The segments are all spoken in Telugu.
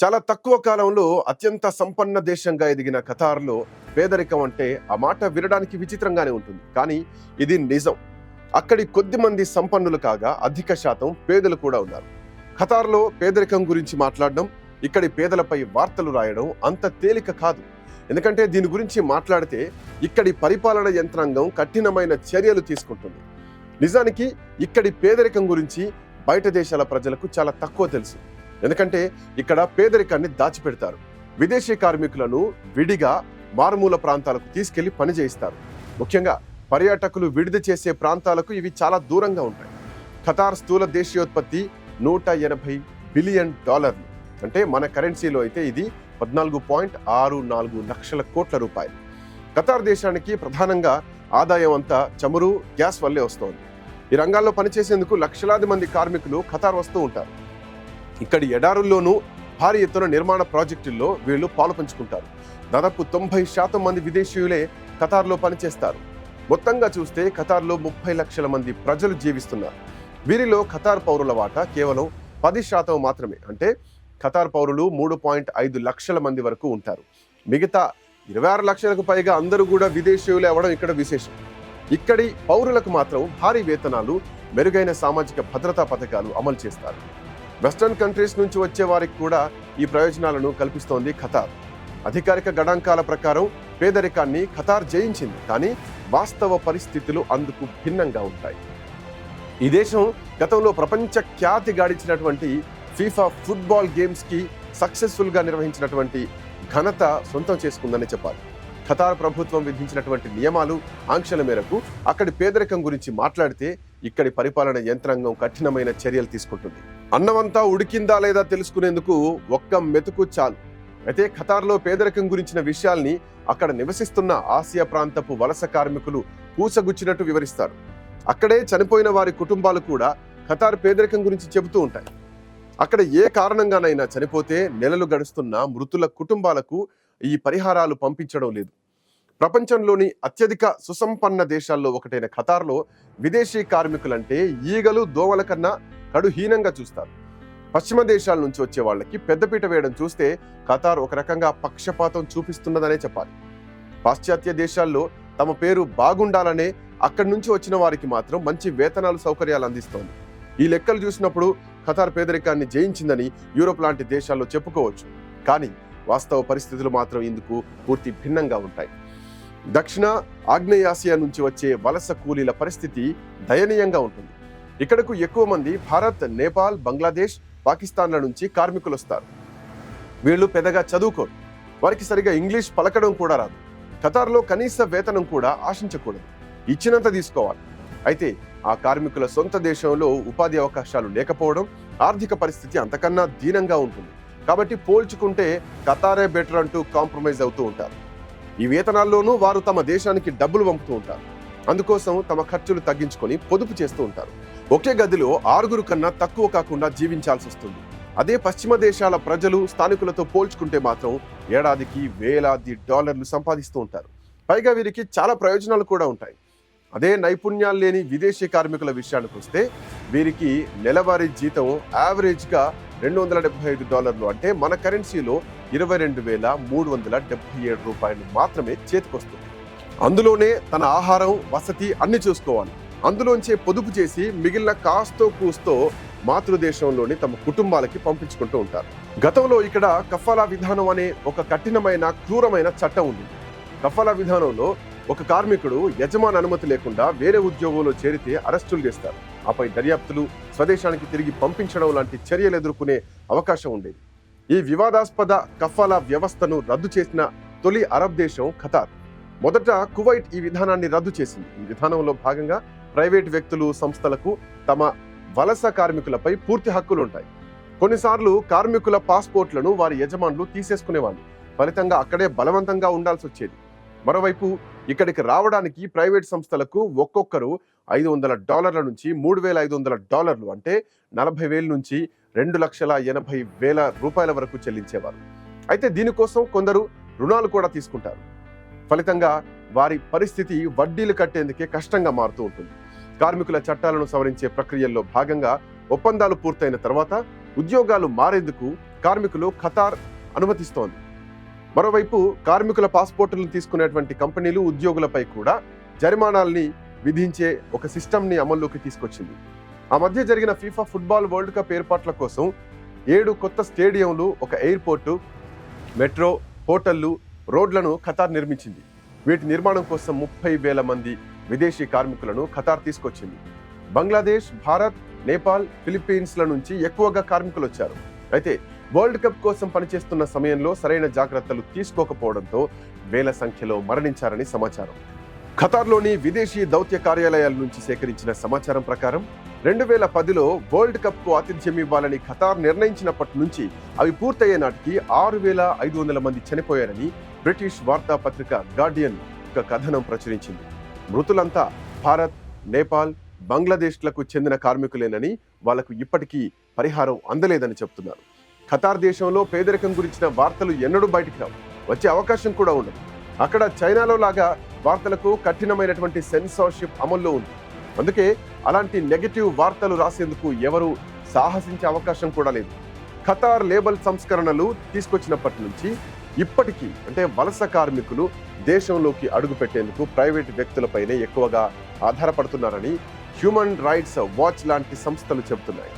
చాలా తక్కువ కాలంలో అత్యంత సంపన్న దేశంగా ఎదిగిన ఖతార్లో పేదరికం అంటే ఆ మాట వినడానికి విచిత్రంగానే ఉంటుంది. కానీ ఇది నిజం. అక్కడి కొద్ది మంది సంపన్నులు కాగా అధిక శాతం పేదలు కూడా ఉన్నారు. ఖతార్లో పేదరికం గురించి మాట్లాడడం ఇక్కడి పేదలపై వార్తలు రాయడం అంత తేలిక కాదు. ఎందుకంటే దీని గురించి మాట్లాడితే ఇక్కడి పరిపాలన యంత్రాంగం కఠినమైన చర్యలు తీసుకుంటుంది. నిజానికి ఇక్కడి పేదరికం గురించి బయట దేశాల ప్రజలకు చాలా తక్కువ తెలుసు. ఎందుకంటే ఇక్కడ పేదరికాన్ని దాచిపెడతారు. విదేశీ కార్మికులను విడిగా మారుమూల ప్రాంతాలకు తీసుకెళ్ళి పని చేయిస్తారు. ముఖ్యంగా పర్యాటకులు విడుదల చేసే ప్రాంతాలకు ఇవి చాలా దూరంగా ఉంటాయి. ఖతార్ స్థూల దేశీయోత్పత్తి నూట ఎనభై బిలియన్ డాలర్లు. అంటే మన కరెన్సీలో అయితే ఇది పద్నాలుగు పాయింట్ ఆరు నాలుగు లక్షల కోట్ల రూపాయలు. ఖతార్ దేశానికి ప్రధానంగా ఆదాయం అంతా చమురు గ్యాస్ వల్లే వస్తోంది. ఈ రంగాల్లో పనిచేసేందుకు లక్షలాది మంది కార్మికులు ఖతార్ వస్తూ ఉంటారు. ఇక్కడి ఎడారుల్లోనూ భారీ ఎత్తున నిర్మాణ ప్రాజెక్టుల్లో వీళ్ళు పాలు పంచుకుంటారు. దాదాపు తొంభై శాతం మంది విదేశీయులే ఖతార్లో పనిచేస్తారు. మొత్తంగా చూస్తే ఖతార్లో ముప్పై లక్షల మంది ప్రజలు జీవిస్తున్నారు. వీరిలో ఖతార్ పౌరుల వాటా కేవలం పది శాతం మాత్రమే. అంటే ఖతార్ పౌరులు మూడు పాయింట్ ఐదు లక్షల మంది వరకు ఉంటారు. మిగతా ఇరవై ఆరు లక్షలకు పైగా అందరూ కూడా విదేశీయులు అవ్వడం ఇక్కడ విశేషం. ఇక్కడి పౌరులకు మాత్రం భారీ వేతనాలు మెరుగైన సామాజిక భద్రతా పథకాలు అమలు చేస్తారు. వెస్టర్న్ కంట్రీస్ నుంచి వచ్చే వారికి కూడా ఈ ప్రయోజనాలను కల్పిస్తోంది ఖతార్. అధికారిక గణాంకాల ప్రకారం పేదరికాన్ని ఖతార్ జయించింది కానీ వాస్తవ పరిస్థితులు అందుకు భిన్నంగా ఉంటాయి. ఈ దేశం గతంలో ప్రపంచ ఖ్యాతి గాడించినటువంటి ఫీఫా ఫుట్బాల్ గేమ్స్కి సక్సెస్ఫుల్గా నిర్వహించినటువంటి ఘనత సొంతం చేసుకుందని చెప్పాలి. ఖతార్ ప్రభుత్వం విధించినటువంటి నియమాలు ఆంక్షల మేరకు అక్కడి పేదరికం గురించి మాట్లాడితే ఇక్కడి పరిపాలన యంత్రాంగం కఠినమైన చర్యలు తీసుకుంటుంది. అన్నమంతా ఉడికిందా లేదా తెలుసుకునేందుకు ఒక్క మెతుకు చాలు. అయితే ఖతార్లో పేదరికం గురించిన విషయాల్ని అక్కడ నివసిస్తున్న ఆసియా ప్రాంతపు వలస కార్మికులు పూసగుచ్చినట్టు వివరిస్తారు. అక్కడే చనిపోయిన వారి కుటుంబాలు కూడా ఖతార్ పేదరికం గురించి చెబుతూ ఉంటాయి. అక్కడ ఏ కారణంగానైనా చనిపోతే నెలలు గడుస్తున్న మృతుల కుటుంబాలకు ఈ పరిహారాలు పంపించడం లేదు. ప్రపంచంలోని అత్యధిక సుసంపన్న దేశాల్లో ఒకటైన ఖతార్లో విదేశీ కార్మికులంటే ఈగలు దోమల కన్నా కడుహీనంగా చూస్తారు. పశ్చిమ దేశాల నుంచి వచ్చే వాళ్ళకి పెద్దపీట వేయడం చూస్తే ఖతార్ ఒక రకంగా పక్షపాతం చూపిస్తున్నదనే చెప్పాలి. పాశ్చాత్య దేశాల్లో తమ పేరు బాగుండాలనే అక్కడి నుంచి వచ్చిన వారికి మాత్రం మంచి వేతనాలు సౌకర్యాలు అందిస్తోంది. ఈ లెక్కలు చూసినప్పుడు ఖతార్ పేదరికాన్ని జయించిందని యూరోప్ లాంటి దేశాల్లో చెప్పుకోవచ్చు. కానీ వాస్తవ పరిస్థితులు మాత్రం ఇందుకు పూర్తి భిన్నంగా ఉంటాయి. దక్షిణ ఆగ్నేయాసియా నుంచి వచ్చే వలస కూలీల పరిస్థితి దయనీయంగా ఉంటుంది. ఇక్కడకు ఎక్కువ మంది భారత్ నేపాల్ బంగ్లాదేశ్ పాకిస్తాన్ల నుంచి కార్మికులు వస్తారు. వీళ్ళు పెద్దగా చదువుకోరు. వారికి సరిగా ఇంగ్లీష్ పలకడం కూడా రాదు. ఖతార్లో కనీస వేతనం కూడా ఆశించకూడదు. ఇచ్చినంత తీసుకోవాలి. అయితే ఆ కార్మికుల సొంత దేశంలో ఉపాధి అవకాశాలు లేకపోవడం ఆర్థిక పరిస్థితి అంతకన్నా దీనంగా ఉంటుంది. కాబట్టి పోల్చుకుంటే ఖతారే బెటర్ అంటూ కాంప్రమైజ్ అవుతూ ఉంటారు. ఈ వేతనాల్లోనూ వారు తమ దేశానికి డబ్బులు పంపుతూ ఉంటారు. అందుకోసం తమ ఖర్చులు తగ్గించుకొని పొదుపు చేస్తూ ఉంటారు. ఒకే గదిలో ఆరుగురు కన్నా తక్కువ కాకుండా జీవించాల్సి వస్తుంది. అదే పశ్చిమ దేశాల ప్రజలు స్థానికులతో పోల్చుకుంటే మాత్రం ఏడాదికి వేలాది డాలర్లు సంపాదిస్తూ ఉంటారు. పైగా వీరికి చాలా ప్రయోజనాలు కూడా ఉంటాయి. అదే నైపుణ్యాలు లేని విదేశీ కార్మికుల విషయానికి వస్తే వీరికి నెలవారీ జీతం యావరేజ్గా రెండు వందల డెబ్బై ఐదు డాలర్లు అంటే మన కరెన్సీలో ఇరవై రెండు వేల మూడు వందల డెబ్బై ఏడు రూపాయలు మాత్రమే చేతికొస్తుంది. అందులోనే తన ఆహారం వసతి అన్ని చూసుకోవాలి. అందులోంచే పొదుపు చేసి మిగిలిన కాస్తో కూస్తో మాతృదేశంలోని తమ కుటుంబాలకి పంపించుకుంటూ ఉంటారు. గతంలో ఇక్కడ కఫాలా విధానం అనే ఒక కఠినమైన క్రూరమైన చట్టం ఉంది. కఫాలా విధానంలో ఒక కార్మికుడు యజమాని అనుమతి లేకుండా వేరే ఉద్యోగంలో చేరితే అరెస్టులు చేస్తారు. ఆపై దర్యాప్తులు స్వదేశానికి తిరిగి పంపించడం లాంటి చర్యలు ఎదుర్కొనే అవకాశం ఉండేది. ఈ వివాదాస్పద కఫాలా వ్యవస్థను రద్దు చేసిన తొలి అరబ్ దేశం ఖతార్. మొదట కువైట్ ఈ విధానాన్ని రద్దు చేసింది. ఈ విధానంలో భాగంగా ప్రైవేట్ వ్యక్తులు సంస్థలకు తమ వలస కార్మికులపై పూర్తి హక్కులు ఉంటాయి. కొన్నిసార్లు కార్మికుల పాస్పోర్ట్లను వారి యజమానులు తీసేసుకునేవాళ్ళు. ఫలితంగా అక్కడే బలవంతంగా ఉండాల్సి వచ్చేది. మరోవైపు ఇక్కడికి రావడానికి ప్రైవేట్ సంస్థలకు ఒక్కొక్కరు ఐదు వందల డాలర్ల నుంచి మూడు వేల ఐదు వందల డాలర్లు అంటే నలభై వేల నుంచి రెండు లక్షల ఎనభై వేల రూపాయల వరకు చెల్లించేవారు. అయితే దీనికోసం కొందరు రుణాలు కూడా తీసుకుంటారు. ఫలితంగా వారి పరిస్థితి వడ్డీలు కట్టేందుకే కష్టంగా మారుతూ ఉంటుంది. కార్మికుల చట్టాలను సవరించే ప్రక్రియల్లో భాగంగా ఒప్పందాలు పూర్తయిన తర్వాత ఉద్యోగాలు మారేందుకు కార్మికులు ఖతార్ అనుమతిస్తోంది. మరోవైపు కార్మికుల పాస్పోర్టులను తీసుకునేటువంటి కంపెనీలు ఉద్యోగులపై కూడా జరిమానాల్ని విధించే ఒక సిస్టమ్ని అమల్లోకి తీసుకొచ్చింది. ఆ మధ్య జరిగిన ఫీఫా ఫుట్బాల్ వరల్డ్ కప్ ఏర్పాట్ల కోసం ఏడు కొత్త స్టేడియంలు ఒక ఎయిర్పోర్టు మెట్రో హోటళ్ళు రోడ్లను ఖతార్ నిర్మించింది. వీటి నిర్మాణం కోసం ముప్పై వేల మంది విదేశీ కార్మికులను ఖతార్ తీసుకొచ్చింది. బంగ్లాదేశ్ భారత్ నేపాల్ ఫిలిప్పీన్స్ల నుంచి ఎక్కువగా కార్మికులు వచ్చారు అయితే వరల్డ్ కప్ కోసం పనిచేస్తున్న సమయంలో సరైన జాగ్రత్తలు తీసుకోకపోవడంతో వేల సంఖ్యలో మరణించారని సమాచారం. ఖతార్లోని విదేశీ దౌత్య కార్యాలయాల నుంచి సేకరించిన సమాచారం ప్రకారం రెండు వేల పదిలో వరల్డ్ కప్కు ఆతిథ్యం ఇవ్వాలని ఖతార్ నిర్ణయించినప్పటి నుంచి అవి పూర్తయ్యే నాటికి ఆరు వేల ఐదు వందల మంది చనిపోయారని బ్రిటిష్ వార్తాపత్రిక గార్డియన్ ఒక కథనం ప్రచురించింది. మృతులంతా భారత్ నేపాల్ బంగ్లాదేశ్లకు చెందిన కార్మికులేనని వాళ్ళకు ఇప్పటికీ పరిహారం అందలేదని చెబుతున్నారు ఖతార్ దేశంలో పేదరికం గురించిన వార్తలు ఎన్నడూ బయటికి రావు. వచ్చే అవకాశం కూడా ఉండదు. అక్కడ చైనాలో లాగా వార్తలకు కఠినమైనటువంటి సెన్సార్షిప్ అమల్లో ఉంది. అందుకే అలాంటి నెగటివ్ వార్తలు రాసేందుకు ఎవరు సాహసించే అవకాశం కూడా లేదు. ఖతార్ లేబల్ సంస్కరణలు తీసుకొచ్చినప్పటి నుంచి ఇప్పటికీ అంటే వలస కార్మికులు దేశంలోకి అడుగుపెట్టేందుకు ప్రైవేట్ వ్యక్తులపైనే ఎక్కువగా ఆధారపడుతున్నారని హ్యూమన్ రైట్స్ వాచ్ లాంటి సంస్థలు చెబుతున్నాయి.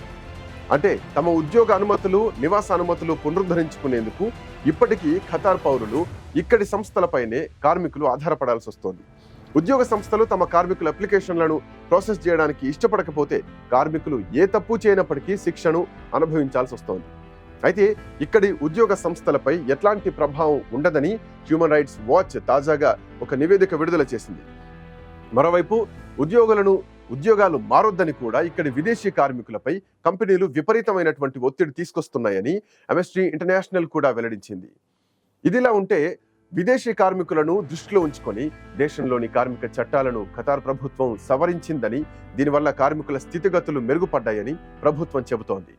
అంటే తమ ఉద్యోగ అనుమతులు నివాస అనుమతులు పునరుద్ధరించుకునేందుకు ఇప్పటికీ ఖతార్ పౌరులు ఇక్కడి సంస్థలపైనే కార్మికులు ఆధారపడాల్సి వస్తోంది. ఉద్యోగ సంస్థలు తమ కార్మికుల అప్లికేషన్లను ప్రాసెస్ చేయడానికి ఇష్టపడకపోతే కార్మికులు ఏ తప్పు చేయనప్పటికీ శిక్షను అనుభవించాల్సి వస్తోంది. అయితే ఇక్కడి ఉద్యోగ సంస్థలపై ఎట్లాంటి ప్రభావం ఉండదని హ్యూమన్ రైట్స్ వాచ్ తాజాగా ఒక నివేదిక విడుదల చేసింది. మరోవైపు ఉద్యోగులను ఉద్యోగాలు మారొద్దని కూడా ఇక్కడి విదేశీ కార్మికులపై కంపెనీలు విపరీతమైనటువంటి ఒత్తిడి తీసుకొస్తున్నాయని ఎంఎస్ట్రీ ఇంటర్నేషనల్ కూడా వెల్లడించింది. ఇదిలా ఉంటే విదేశీ కార్మికులను దృష్టిలో ఉంచుకొని దేశంలోని కార్మిక చట్టాలను ఖతార్ ప్రభుత్వం సవరించిందని దీనివల్ల కార్మికుల స్థితిగతులు మెరుగుపడ్డాయని ప్రభుత్వం చెబుతోంది.